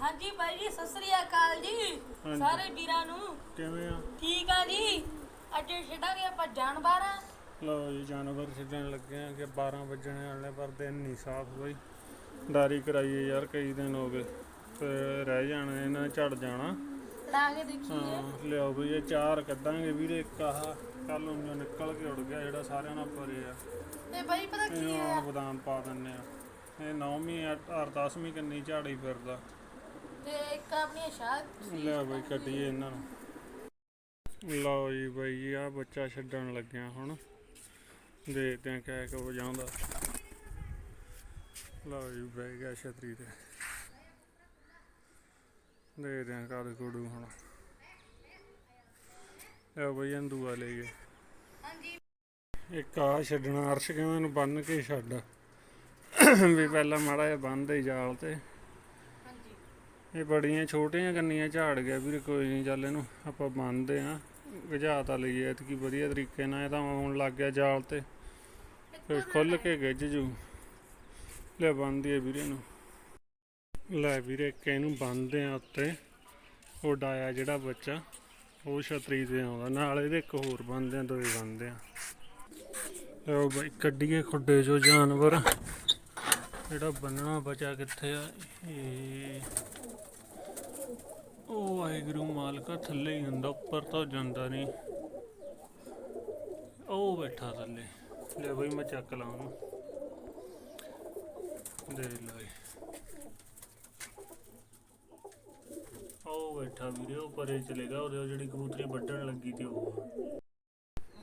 ਹਾਂਜੀ ਬਾਈ ਜੀ ਸਤਿ ਸ੍ਰੀ ਅਕਾਲ ਜੀ। ਹਾਂਜੀ। ਸਾਰੇ ਵੀਰਾਂ ਨੂੰ। ਕਿਵੇਂ ਆ? ਠੀਕ ਆ ਜੀ। ਅੱਜ ਛੱਡਾਂਗੇ ਆਪਾਂ ਜਾਨਵਰ। ਲਓ ਜੀ ਜਾਨਵਰ ਛੱਡਣ ਲੱਗੇ ਆ ਕਿ 12 ਵੱਜਣੇ ਵਾਲੇ ਪਰ ਦਿਨ ਨਹੀਂ ਸਾਫ਼ ਬਈ। ਡਾਰੀ ਕਰਾਈਏ ਯਾਰ ਕਈ ਦਿਨ ਹੋ ਗਏ। ਤੇ ਰਹਿ ਜਾਣਾ ਇਹਨਾਂ ਨੇ ਝੜ ਜਾਣਾ। ਲਾ ਕੇ ਦੇਖੀਏ। ਹਾਂ ਲਿਆਓ ਬਈ ਇਹ ਚਾਰ ਕੱਢਾਂਗੇ ਵੀਰੇ ਇੱਕ ਆਹ ਕੱਲ ਨੂੰ ਨਿਕਲ ਕੇ ਉੱਡ ਗਿਆ ਜਿਹੜਾ ਸਾਰਿਆਂ ਨਾਲ ਭਰੇ ਆ। ਤੇ ਬਾਈ ਪਤਾ ਕੀ ਇਹਨੂੰ ਹੁਣ ਬਦਾਮ ਪਾ ਦਿੰਨੇ ਆ। ਇਹ 9ਵੀਂ 8 10ਵੀਂ ਕੰਨੀ ਝਾੜੀ ਫਿਰਦਾ। ਤੇ ਇੱਕ ਆਪਣੀ ਸ਼ਾਹ ਲਿਆ ਬਈ ਕੱਢੀਏ ਇਹਨਾਂ ਨੂੰ। ਲਓ ਜੀ ਬਈ ਜੀ ਆ ਬੱਚਾ ਛੱਡਣ ਲੱਗਿਆ ਹੁਣ। ਦੇਖਦੇ ਆ ਕਿਆ ਕੁ ਵਜਾਉਂਦਾ। ਲਓ ਜੀ ਬਹਿ ਗਿਆ ਛਤਰੀ ਤੇ। ਦੇਖਦੇ ਆ ਕਦ ਕੁੜੂ ਹੁਣ। ਇਹ ਬਈ ਅੰਦੂਆ ਲੈ ਗਏ। ਹਾਂਜੀ। ਇੱਕ ਆ ਛੱਡਣਾ ਅਰਸ਼ ਕਹਿੰਦਾ ਇਹਨੂੰ ਬੰਨ ਕੇ ਛੱਡ। ਵੀ ਪਹਿਲਾਂ ਮਾੜਾ ਜਿਹਾ ਬੰਨ ਦੇ ਜਾਲ ਤੇ। ਇਹ ਬੜੀਆਂ ਛੋਟੀਆਂ ਕੰਨੀਆਂ ਝਾੜ ਗਿਆ ਵੀਰ, ਕੋਈ ਨਹੀਂ ਚੱਲ ਇਹਨੂੰ ਆਪਾਂ ਬੰਨਦੇ ਆ ਗਜਾ ਤਾਂ ਲਈਏ ਐਤਕੀ ਵਧੀਆ ਤਰੀਕੇ ਨਾਲ ਇਹ ਤਾਂ ਆਉਣ ਲੱਗ ਗਿਆ ਜਾਲ ਤੇ। ਫਿਰ ਖੁੱਲ ਕੇ ਗਿੱਜ ਜੂ। ਲੈ ਬੰਨਦੀਏ ਵੀਰੇ ਨੂੰ ਲੈ ਵੀਰੇ ਇੱਕ ਇਹਨੂੰ ਬੰਨਦੇ ਆ ਉੱਤੇ। ਉਹ ਡਾਇਆ ਜਿਹੜਾ ਬੱਚਾ, ਉਹ ਛਤਰੀ ਤੇ ਆਉਂਦਾ। ਨਾਲ ਇਹਦੇ ਇੱਕ ਹੋਰ ਬੰਨਦੇ ਆ ਦੋਏ ਬੰਨਦੇ ਆ ਲਓ ਬਾਈ ਕੱਢੀਏ ਖੁੱਡੇ ਚੋਂ ਜਾਨਵਰ। ਜਿਹੜਾ ਬੰਨਣਾ ਬਚਾ ਕਿੱਥੇ ਆ? ਇਹ ਵਾਹਿਗੁਰੂ ਮਾਲਕਾ ਥੱਲੇ ਹੀ ਹੁੰਦਾ, ਉੱਪਰ ਤਾਂ ਜਾਂਦਾ ਨਹੀਂ। ਉਹ ਬੈਠਾ ਥੱਲੇ। ਲੈ ਬਈ ਮੈਂ ਚੱਕ ਲਾਂ ਉਹਨੂੰ। ਦੇ ਲੈ। ਉਹ ਬੈਠਾ ਵੀਰੇ, ਉਹ ਪਰੇ ਚਲੇਗਾ ਉਹਦੇ ਜਿਹੜੀ ਕਬੂਤਰੀ ਵੱਢਣ ਲੱਗੀ ਤੇ ਉਹ।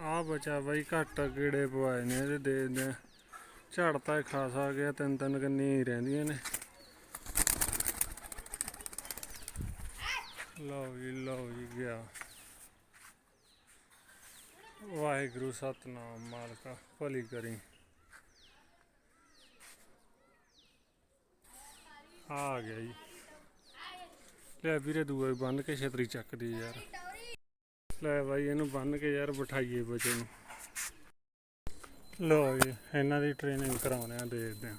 ਆ ਬਚਾ ਬਾਈ, ਘੱਟ ਕੀੜੇ ਪਵਾਏ ਨੇ ਇਹਦੇ, ਦੇ ਝੜਤਾ ਝੜ ਤਾਂ ਖਾਸਾ ਗਿਆ ਤਿੰਨ ਤਿੰਨ ਕੰਨੀ ਹੀ ਰਹਿੰਦੀਆਂ ਨੇ। ਲਓ ਜੀ ਲਓ ਜੀ, ਗਿਆ। ਵਾਹਿਗੁਰੂ, ਸਤਨਾਮ, ਮਾਲਕਾ, ਭਲੀ ਕਰੀ। ਆ ਗਿਆ ਜੀ। ਲੈ ਵੀਰੇ, ਦੂਆ ਵੀ ਬੰਨ ਕੇ ਛਤਰੀ ਚੱਕਦੀ ਯਾਰ। ਲੈ ਬਾਈ, ਇਹਨੂੰ ਬੰਨ ਕੇ ਯਾਰ ਬਿਠਾਈਏ ਬੱਚੇ ਨੂੰ। ਲਓ ਜੀ, ਇਹਨਾਂ ਦੀ ਟ੍ਰੇਨਿੰਗ ਕਰਾਉਣੇ ਆ, ਦੇਖਦੇ ਆ।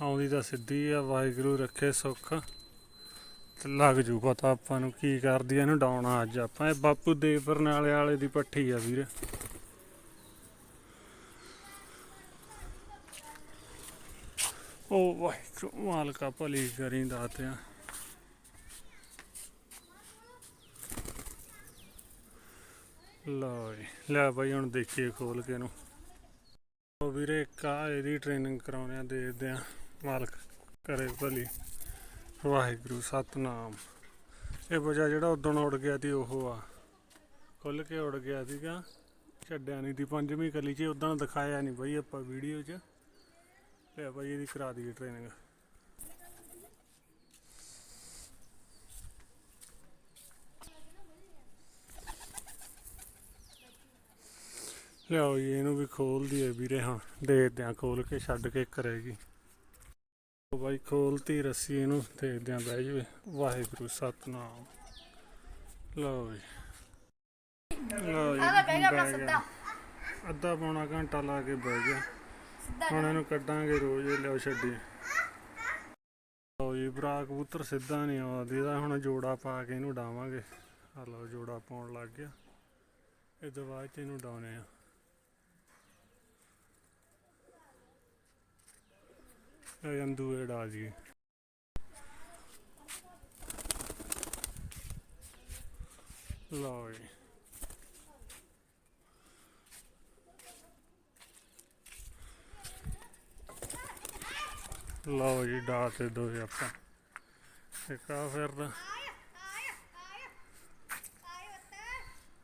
ਆਉਂਦੀ ਤਾਂ ਸਿੱਧੀ ਆ, ਵਾਹਿਗੁਰੂ ਰੱਖੇ ਸੁੱਖ। ਲੱਗ ਜੂ ਪਤਾ ਆਪਾਂ ਨੂੰ ਕੀ ਕਰਦੀ ਆ, ਇਹਨੂੰ ਡਾਉਣਾ ਅੱਜ ਆਪਾਂ। ਇਹ ਬਾਪੂ ਦੇ ਬਰਨਾਲੇ ਵਾਲੇ ਦੀ ਪੱਠੀ ਆ ਵੀਰ। ਉਹ ਵਾਹਿਗੁਰੂ, ਮਾਲਕਾ ਭਲੀ ਕਰੀ ਦਾਤਿਆ ਲਓ ਲੈ ਬਾਈ, ਹੁਣ ਦੇਖੀਏ ਖੋਲ ਕੇ ਇਹਨੂੰ। ਉਹ ਵੀਰੇ ਕਾ ਇਹਦੀ ਟ੍ਰੇਨਿੰਗ ਕਰਾਉਣੇ ਆ, ਦੇਖਦੇ ਆ, ਮਾਲਕ ਕਰੇ ਭਲੀ। ਵਾਹਿਗੁਰੂ, ਸਤਨਾਮ। ਇਹ ਬਜਾ ਜਿਹੜਾ ਉਦੋਂ ਉੱਡ ਗਿਆ ਸੀ, ਉਹ ਆ। ਖੁੱਲ ਕੇ ਉੱਡ ਗਿਆ ਸੀਗਾ। ਛੱਡਿਆ ਨਹੀਂ ਦੀ ਪੰਜਵੀਂ ਕਲੀ 'ਚ ਉਦੋਂ ਦਿਖਾਇਆ ਨਹੀਂ ਬਈ ਆਪਾਂ ਵੀਡੀਓ 'ਚ। ਲੈ ਬਾਈ ਇਹਦੀ ਕਰਾ ਦਈਏ ਟ੍ਰੇਨਿੰਗ ਲਿਆਓ ਜੀ, ਇਹਨੂੰ ਵੀ ਖੋਲ ਦਈਏ ਵੀਰੇ। ਹਾਂ ਦੇਖਦੇ ਆ ਖੋਲ ਕੇ ਛੱਡ ਕੇ ਕਰੇਗੀ ਬਾਈ ਖੋਲਤੀ ਰੱਸੀ ਇਹਨੂੰ ਦੇਖਦੇ ਆ ਬਹਿ ਜਵੇ। ਵਾਹਿਗੁਰੂ ਸਤਨਾਮ। ਲਓ ਜੀ। ਲਓ ਜੀ ਆਹ ਬਹਿ ਗਿਆ ਆਪਣਾ ਸਿੱਧਾ ਅੱਧਾ ਪੌਣਾ ਘੰਟਾ ਲਾ ਕੇ ਬਹਿ ਗਿਆ। ਹੁਣ ਇਹਨੂੰ ਕੱਢਾਂਗੇ ਰੋਜ਼ ਲਿਓ ਛੱਡੀ। ਲਓ ਜੀ ਭਰਾ ਕਬੂਤਰ ਸਿੱਧਾ ਨਹੀਂ ਆਉਂਦੀ। ਇਹਦਾ ਹੁਣ ਜੋੜਾ ਪਾ ਕੇ ਇਹਨੂੰ ਡਾਵਾਂਗੇ। ਆ ਲਓ ਜੋੜਾ ਪਾਉਣ ਲੱਗ ਗਿਆ। ਇਹ ਤੋਂ ਬਾਅਦ 'ਚ ਇਹਨੂੰ ਡਾਉਣੇ ਆ। ਇਹ ਡਾ ਜੀ ਲਓ ਜੀ। ਲਓ ਜੀ ਡਾ ਤੇ ਦੋ ਆਪਾਂ। ਇੱਕ ਆ ਫਿਰਦਾ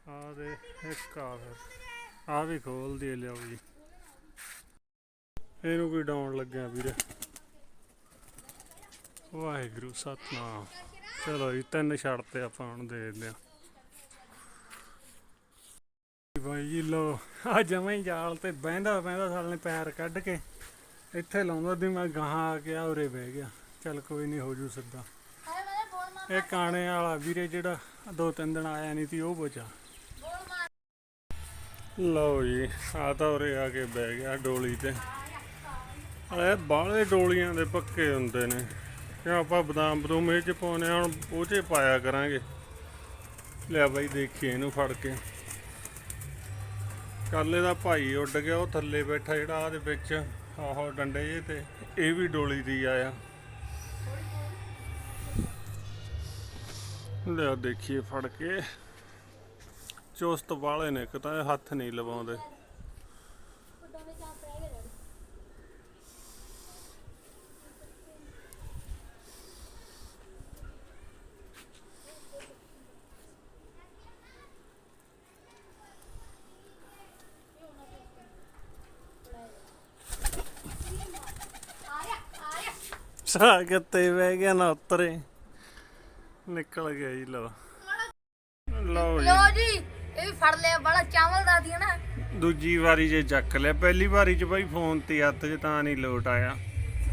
ਆ ਦੇ, ਇੱਕ ਆ ਫਿਰ। ਆ ਵੀ ਖੋਲ ਦੇ ਲਿਆਓ ਜੀ। ਇਹਨੂੰ ਕੋਈ ਡਾਉਣ ਲੱਗਿਆ ਵੀਰੇ। ਵਾਹਿਗੁਰੂ, ਸਤਨਾਮ। ਚਲੋ ਜੀ, ਤਿੰਨ ਛੱਡਤੇ ਆਪਾਂ ਹੁਣ ਦੇਖਦੇ ਆ ਭਾਈ ਜੀ ਲੋ ਆ ਜਮਾਂ ਹੀ ਜਾਲ ਤੇ ਬਹਿੰਦਾ ਬਹਿੰਦਾ ਸਾਲ ਨੇ ਪੈਰ ਕੱਢ ਕੇ। ਇੱਥੇ ਲਾਉਂਦਾ ਦੀ ਮੈਂ ਗਾਹਾਂ ਆ ਗਿਆ ਉਰੇ ਬਹਿ ਗਿਆ। ਚੱਲ ਕੋਈ ਨਹੀਂ, ਹੋ ਜੂ ਸਿੱਧਾ। ਇਹ ਕਾਣੇ ਵਾਲਾ ਵੀਰੇ ਜਿਹੜਾ ਦੋ ਤਿੰਨ ਦਿਨ ਆਇਆ ਨਹੀਂ ਸੀ, ਉਹ ਬਚਾ। ਲਓ ਜੀ ਆ ਤਾਂ ਉਰੇ ਆ ਕੇ ਬਹਿ ਗਿਆ ਡੋਲੀ ਤੇ। ਇਹ ਬਾਹਲੇ ਡੋਲੀਆਂ ਦੇ ਪੱਕੇ ਹੁੰਦੇ ਨੇ। ਤੇ ਆਪਾਂ ਬਦਾਮ ਬਦੂਮ ਇਹ ਚ ਪਾਉਨੇ ਆ, ਹੁਣ ਉਹ ਚ ਪਾਇਆ ਕਰਾਂਗੇ। ਲਿਆ ਬਾਈ ਦੇਖੀਏ ਇਹਨੂੰ ਫੜ ਕੇ। ਕੱਲ ਇਹਦਾ ਭਾਈ ਉੱਡ ਗਿਆ, ਉਹ ਥੱਲੇ ਬੈਠਾ ਜਿਹੜਾ ਆਹ ਵਿੱਚ, ਆਹੋ ਡੰਡੇ ਜੇ ਤੇ, ਇਹ ਵੀ ਡੋਲੀ ਦੀ ਆਇਆ। ਲਿਆ ਦੇਖੀਏ ਫੜ ਕੇ। ਚੁਸਤ ਵਾਲੇ ਨੇ ਇੱਕ ਤਾਂ ਇਹ ਹੱਥ ਨਹੀਂ ਲਵਾਉਂਦੇ ਦੋਨੇ ਚਾਂਪ ਰਹਿ ਗਏ ਡੈਡੀ ਆਇਆ ਆਇਆ ਸਾਗਤ ਤੇ ਬਹਿ ਗਿਆ ਨਾ ਉਤਰੇ। ਨਿਕਲ ਗਿਆ ਜੀ ਲਓ। ਜੀ। ਲੋ ਜੀ ਇਹ ਵੀ ਫੜ ਲਿਆ ਬੜਾ ਚਾਵਲ ਦਾ ਦੀ ਨਾ। ਦੂਜੀ ਵਾਰੀ ਜੇ ਚੱਕ ਲਿਆ ਪਹਿਲੀ ਵਾਰੀ ਚ ਬਾਈ ਫੋਨ ਤੇ ਹੱਥ 'ਚ ਤਾਂ ਨਹੀਂ ਲੋਟ ਆਇਆ।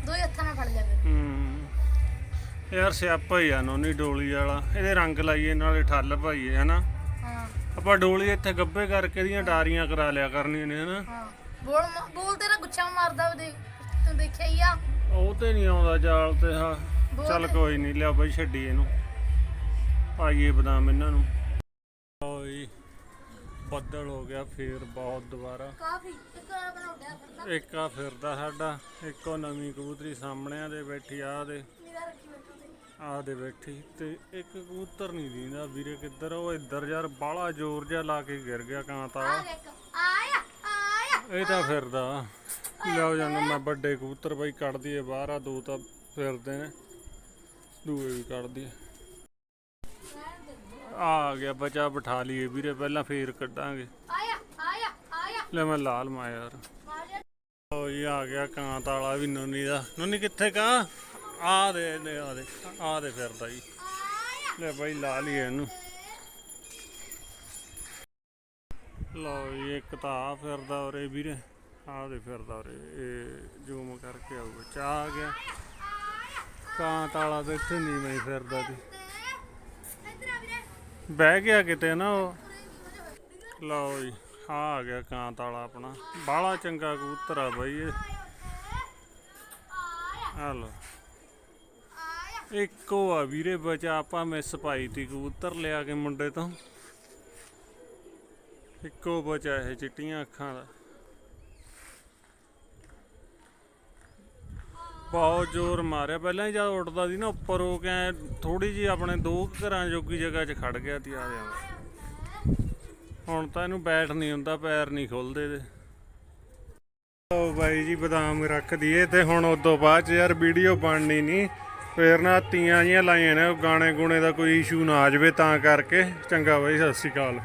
ਦੋ ਹੀ ਹੱਥਾਂ ਨਾਲ ਫੜ ਲਿਆ ਫਿਰ। ਹੂੰ। ਯਾਰ ਸਿਆਪਾ ਹੀ ਆ ਨੋਨੀ ਡੋਲੀ ਵਾਲਾ। ਇਹਦੇ ਰੰਗ ਲਾਈਏ ਨਾਲੇ ਠੱਲ ਪਾਈਏ ਹਨਾ? ਹਾਂ। ਆਪਾਂ ਡੋਲੀ ਇੱਥੇ ਗੱਬੇ ਕਰਕੇ ਦੀਆਂ ਡਾਰੀਆਂ ਕਰਾ ਲਿਆ ਕਰਨੀਆਂ ਨੇ ਹਨਾ? ਹਾਂ। ਬੋਲ ਬੋਲ ਤੇਰਾ ਗੁੱਛਾ ਮਾਰਦਾ ਉਹ ਦੇਖ ਤੂੰ ਦੇਖਿਆ ਹੀ ਆ? ਉਹ ਤੇ ਨਹੀਂ ਆਉਂਦਾ ਜਾਲ ਤੇ ਹਾਂ। ਚੱਲ ਕੋਈ ਨਹੀਂ ਲਿਆ ਬਾਈ ਛੱਡੀ ਇਹਨੂੰ। ਪਾਈਏ ਬਦਾਮ ਇਹਨਾਂ ਨੂੰ। ਓਏ ਬੱਦਲ ਹੋ ਗਿਆ ਫੇਰ ਬਹੁਤ ਦੁਬਾਰਾ। ਕਾਫੀ ਇੱਕ ਆ ਫਿਰਦਾ ਸਾਡਾ ਇੱਕੋ ਨਵੀਂ ਕਬੂਤਰੀ ਸਾਹਮਣੇ ਆ ਦੇ ਬੈਠੀ ਆ ਦੇ। ਆ ਦੇ ਬੈਠੀ ਤੇ ਇੱਕ ਕਬੂਤਰ ਨਹੀਂ ਦੀਂਦਾ ਵੀਰੇ ਕਿੱਧਰ ਉਹ ਇੱਧਰ ਯਾਰ ਬਾਹਲਾ ਜ਼ੋਰ ਜਿਹਾ ਲਾ ਕੇ ਗਿਰ ਗਿਆ ਕਾਂ ਤਾਂ ਆਇਆ ਆਇਆ। ਇਹ ਤਾਂ ਫਿਰਦਾ। ਲਿਆਓ ਜਾਂਦਾ ਮੈਂ ਵੱਡੇ ਕਬੂਤਰ ਬਾਈ ਕੱਢ ਦਈਏ ਬਾਹਰ ਆ ਦੋ ਤਾਂ ਫਿਰਦੇ ਨੇ ਦੂਏ ਵੀ ਕੱਢ ਦਈਏ ਆ ਗਿਆ ਬਚਾ ਬਿਠਾ ਲਈਏ ਵੀਰੇ ਪਹਿਲਾਂ ਫੇਰ ਕੱਢਾਂਗੇ। ਆਇਆ ਆਇਆ ਆਇਆ। ਲੈ ਮੈਂ ਲਾਲ ਮਾ ਯਾਰ। ਓ ਜੀ ਆ ਗਿਆ ਕਾਂ ਤਾਲਾ ਵੀ ਨੋਨੀ ਦਾ। ਨੋਨੀ ਕਿੱਥੇ ਕਾਂ? ਆ ਦੇ ਨੇ ਆ ਦੇ ਆ ਦੇ ਫਿਰਦਾ ਜੀ। ਲੈ ਬਾਈ ਲਾ ਲਈਏ ਇਹਨੂੰ। ਲਓ ਜੀ ਇੱਕ ਤਾਂ ਆ ਫਿਰਦਾ ਉਰੇ ਵੀਰੇ। ਆ ਦੇ ਫਿਰਦਾ ਉਰੇ, ਇਹ ਜ਼ੂਮ ਕਰਕੇ ਆਊਗਾ। ਚਾ ਆ ਗਿਆ। ਕਾਂ ਤਾਲਾ ਤੇ ਇੱਥੇ ਨਹੀਂ ਮੈਂ ਫਿਰਦਾ ਦੀ ਬਹਿ ਗਿਆ ਕਿਤੇ ਨਾ ਉਹ। ਲਓ ਜੀ ਆ ਆ ਗਿਆ ਕਾਂ ਤਾਲਾ ਆਪਣਾ। ਬਾਹਲਾ ਚੰਗਾ ਕਬੂਤਰ ਆ ਬਾਈ ਇਹ। ਆ ਲਓ। ਇੱਕੋ ਆ ਵੀਰੇ, ਬਚਾ ਆਪਾਂ ਮਿਸ ਪਾਈ ਤੀ ਕਬੂਤਰ ਲਿਆ ਕੇ ਮੁੰਡੇ ਤੋਂ। ਇੱਕੋ ਬਚਾ ਇਹ ਚਿੱਟੀਆਂ ਅੱਖਾਂ ਦਾ। ਬਹੁਤ ਜ਼ੋਰ ਮਾਰਿਆ। ਪਹਿਲਾਂ ਹੀ ਜਦ ਉੱਡਦਾ ਸੀ ਨਾ, ਉੱਪਰ ਉਹ ਕੇ ਥੋੜੀ ਜੀ ਆਪਣੇ ਦੋ ਕੁ ਘਰਾਂ ਜੋਗੀ ਜਗ੍ਹਾ 'ਚ ਖੜ ਗਿਆ ਤੀ ਆ ਜਾਂਦਾ ਹੁਣ ਤਾਂ ਇਹਨੂੰ ਬੈਠ ਨਹੀਂ ਹੁੰਦਾ, ਪੈਰ ਨਹੀਂ ਖੁੱਲਦੇ ਤੇ ਓ ਬਾਈ ਜੀ, ਬਦਾਮ ਰੱਖ ਦਈਏ ਤੇ ਹੁਣ ਉਦੋਂ ਬਾਅਦ ਚ ਯਾਰ ਵੀਡੀਓ ਬਣਨੀ ਨਹੀਂ। ਫੇਰ ਨਾ ਤੀਆਂ ਜੀਆਂ ਲਾਈਆਂ ਨੇ, ਉਹ ਗਾਣੇ ਗੁਣੇ ਦਾ ਕੋਈ ਇਸ਼ੂ ਨਾ ਆ ਜਾਵੇ ਤਾਂ ਕਰਕੇ। ਚੰਗਾ ਬਾਈ, ਸਤਿ ਸ਼੍ਰੀ ਅਕਾਲ।